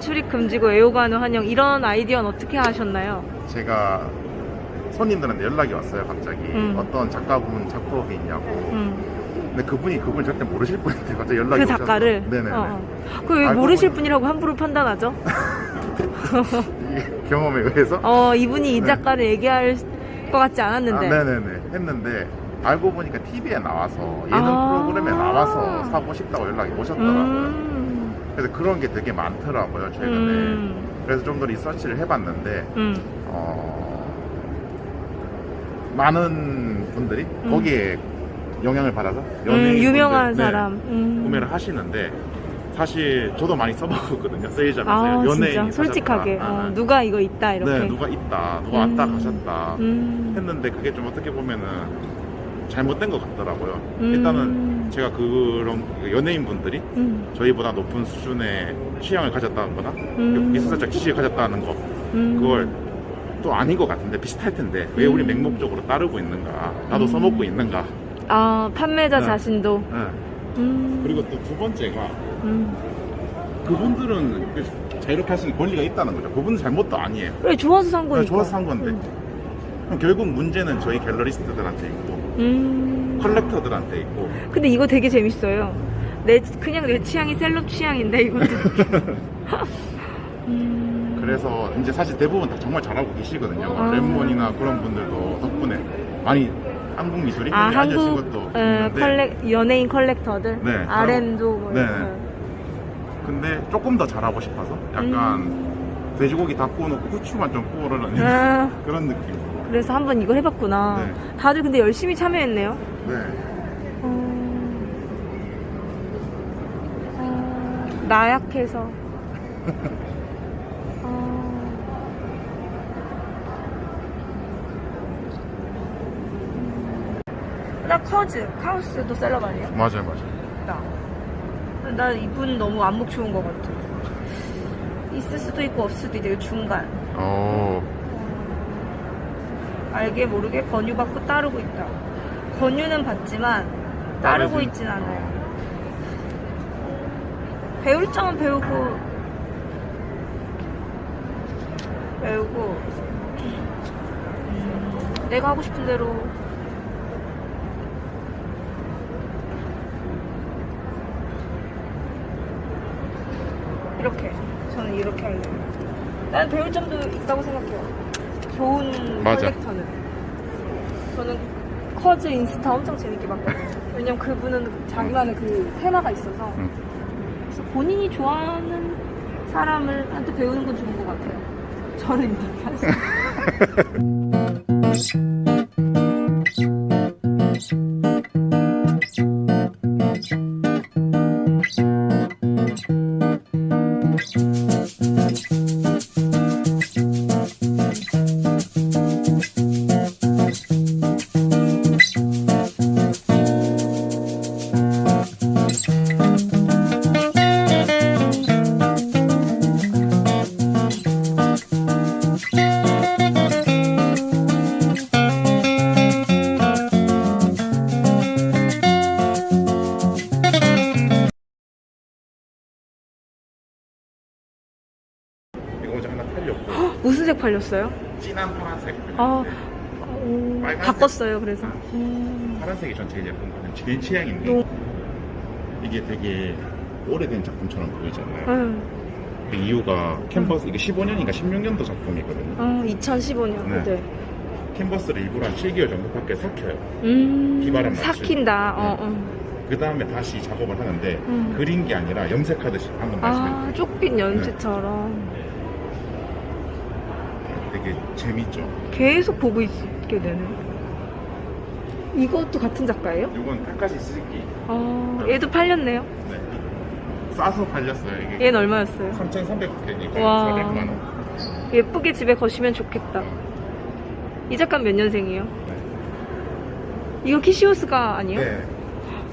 출입 금지고 애호가는 환영 이런 아이디어는 어떻게 하셨나요? 제가 손님들한테 연락이 왔어요 갑자기 음. 어떤 작가분 작품이 있냐고 음. 근데 그분이 그분 절대 모르실 분인데 갑자기 연락이 그 작가를? 오셔서 네네네 어, 어. 그왜 알고 모르실 보니- 분이라고 함부로 판단하죠? 이 경험에 의해서 어, 이분이 이 네. 작가를 얘기할 것 같지 아, 않았는데. 네네네 했는데 알고 보니까 TV에 나와서 예능 아. 프로그램에 나와서 사고 싶다고 연락이 오셨더라고요 음. 그래서 그런 게 되게 많더라고요 최근에 음. 그래서 좀 더 리서치를 해봤는데 음. 어, 많은 분들이 음. 거기에 영향을 받아서 음, 유명한 네, 사람. 음. 구매를 하시는데 사실 저도 많이 써먹었거든요 세일점에서 아, 연예인이 진짜 솔직하게 사셨다. 어, 아, 누가 이거 있다 이렇게. 네 누가 있다 누가 음. 왔다 가셨다 음. 했는데 그게 좀 어떻게 보면은 잘못된 것 같더라고요 음. 일단은 제가 그런 연예인 분들이 음. 저희보다 높은 수준의 취향을 가졌다거나 음. 미술사적 지식을 가졌다는 거 음. 그걸 또 아닌 것 같은데 비슷할 텐데 왜 우리 음. 맹목적으로 따르고 있는가 나도 음. 써먹고 있는가 아 판매자 네. 자신도. 네. 음. 그리고 또 두 번째가 음. 그분들은 자유롭게 할수 있는 권리가 있다는 거죠 그분은 잘못도 아니에요 그래 좋아서 산 거니까. 그냥 좋아서 산 건데 음. 그럼 결국 문제는 저희 갤러리스트들한테 있고 음. 컬렉터들한테 있고 근데 이거 되게 재밌어요. 내 그냥 내 취향이 셀럽 취향인데 이것도. 음. 그래서 이제 사실 대부분 다 정말 잘하고 계시거든요 아. 랩몬이나 그런 분들도 덕분에 많이 한국 미술이 아 알려진 한국 것도 에, 있는데 컬렉 연예인 컬렉터들. 네, RM도 뭐 네. 근데 조금 더 잘하고 싶어서 약간 돼지고기 다 구워놓고 후추만 좀 구워놓는 음. 아, 그런 느낌. 그래서 한번 이걸 해봤구나. 네. 다들 근데 열심히 참여했네요. 네. 음, 어, 나약해서. 어, 나 커즈, 카우스도 셀럽 아니에요? 맞아요, 맞아요. 나. 나 이분 너무 안목 좋은 것 같아. 있을 수도 있고 없을 수도 있고 중간. 어, 알게 모르게 권유받고 따르고 있다. 권유는 받지만 따르고 따르지. 있진 않아요. 배울 점은 배우고 배우고 음, 내가 하고 싶은 대로 이렇게 저는 이렇게 할래요. 난 배울 점도 있다고 생각해요. 좋은 맞아. 컬렉터는 저는 커즈 인스타 엄청 재밌게 봤거든요. 왜냐면 그분은 자기만의 그 테마가 있어서 응. 그래서 본인이 좋아하는 사람을 한테 배우는 건 좋은 것 같아요. 저는 이렇게 하 팔렸어요? 진한 파란색. 아, 오, 빨간색. 바꿨어요. 그래서. 음. 파란색이 전 제일 예쁜 거는 제 취향인데 요- 이게 되게 오래된 작품처럼 보이잖아요. 음. 그 이유가 캔버스 이게 15년인가 16년도 작품이거든요. 어, 2015년. 네. 네. 캔버스를 일부러 한 7개월 정도밖에 삭혀요. 음. 비바람 맞추고. 삭힌다. 어, 네. 어. 그 다음에 다시 작업을 하는데 음. 그린 게 아니라 염색하듯이 방금 말씀해 아, 쪽빛 연체처럼. 되게 재밌죠. 계속 보고 있게 되네. 이것도 같은 작가예요? 이건 타카시 스즈키. 아, 얘도 팔렸네요. 네. 싸서 팔렸어요. 이게 얘는 얼마였어요? 3,300원이니까 와. 400만 원. 예쁘게 집에 거시면 좋겠다. 이 작가 몇 년생이에요? 이거 키시오스가 아니에요? 네.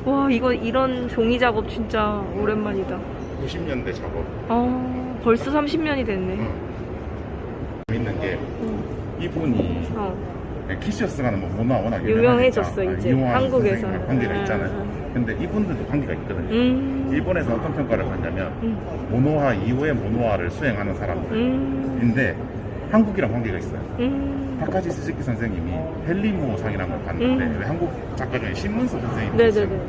와, 이거 이런 종이 작업 진짜 오랜만이다. 90년대 작업. 아, 벌써 30년이 됐네. 응. 재밌는 게 응. 이분이 어. 키시어스가 뭐 문화 워낙 유명해졌어, 이제. 유명한 한국에서는. 관계가 응, 있잖아요. 응. 근데 이분들도 관계가 있거든요. 음. 일본에서 어떤 평가를 받냐면 음. 모노화 이후에 모노화를 수행하는 사람들인데 음. 한국이랑 관계가 있어요. 음. 타카지 스즈키 선생님이 헬리모상이라는 걸 받는데 음. 왜 한국 작가 중에 신문서 선생님이. 네네네.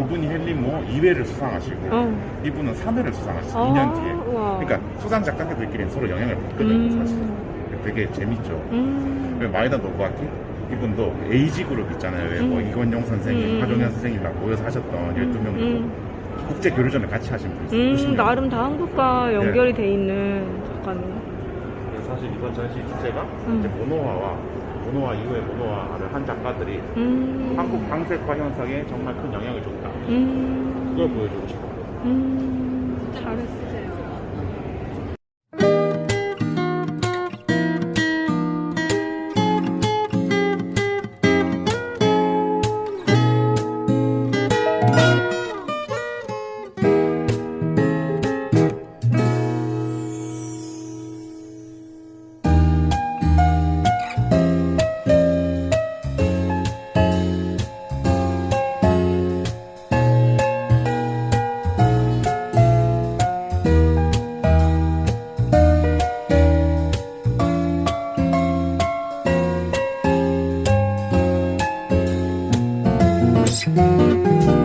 그분이 헬리모 2회를 수상하시고 어. 이분은 3회를 수상하셨어요. 아, 2년 뒤에. 우와. 그러니까 수상 작가들끼리 서로 영향을 받거든요. 사실. 음. 되게 재밌죠. 음. 왜 마이다 노부아키 이분도 에이지 그룹 있잖아요. 왜뭐 음. 이건영 선생님, 음. 하종현 선생님이랑 모여서 하셨던 12명도 음. 국제 교류전을 같이 하신 분이 음, 있어요. 90명. 나름 다 한국과 연결이 돼 있는 작가네요. 그래서 사실 이번 전시 주제가 음. 이제 모노화와 모노화 이후에 모노화를 한 작가들이 음. 한국 방색화 현상에 정말 큰 영향을 줬다. 음. 그걸 보여주고 싶어요. 음. 잘했어 guys.